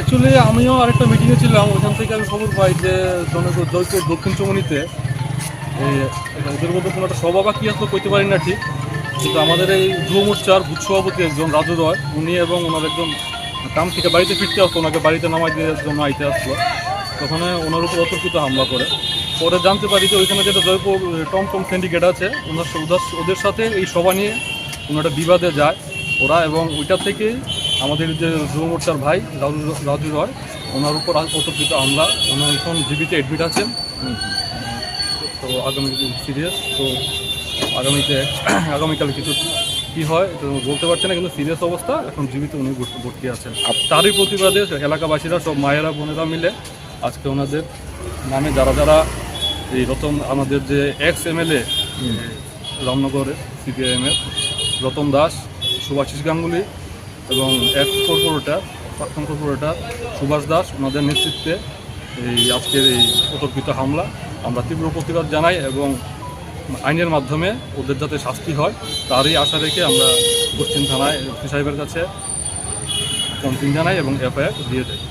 Actually আমিও আরেকটা মিটিংয়ে ছিলাম ওখান থেকে আমি খবর পাই যে জয়পুর দক্ষিণ চমনিতে ওদের মধ্যে কোনো একটা সভা বা কী আসলো কইতে পারি না ঠিক, কিন্তু আমাদের এই যুব মোর্চার বুথ সভাপতি একজন রাজু রয় উনি এবং ওনার একজন কাম থেকে বাড়িতে ফিরতে আসতো, ওনাকে বাড়িতে নামাই দেওয়ার জন্য আইতে আসলো তখন ওনার উপর অতর্কিত হামলা করে। পরে জানতে পারি যে ওইখানে যেটা জয়পুর টম টমটম সিন্ডিকেট আছে, ওনার ওদের- সাথে এই সভা নিয়ে ওনারা বিবাদে যায় ওরা এবং ওইটা থেকে আমাদের যে যুব মোর্চার ভাই রাজু রাজু রয় ওনার উপর অতর্কিত আমরা ওনার এখন জীবিত অ্যাডমিট আছেন। তো আগামী সিরিয়াস তো আগামীতে আগামীকাল কিছু কি হয় তো বলতে পারছে না কিন্তু সিরিয়াস অবস্থা। এখন জীবিত উনি ভর্তি- আছেন। তারই প্রতিবাদে এলাকাবাসীরা সব মায়েরা বোনেরা মিলে আজকে ওনাদের নামে যারা যারা এই রতন আমাদের যে এক্স এমএলএ রামনগরে সিপিআইএমের রতন দাস সুভাষিস গাঙ্গুলি এবং এক কর্পোরেটর, প্রাক্তন কর্পোরেটর সুভাষ দাস ওনাদের নেতৃত্বে এই আজকের এই অতর্কিত হামলা। আমরা তীব্র প্রতিবাদ জানাই এবং আইনের মাধ্যমে ওদের যাতে শাস্তি হয়, তারই আশা রেখে আমরা পশ্চিম থানায় এসপি সাহেবের কাছে কমপ্লেন জানাই এবং এফআইআর দিয়ে দেয়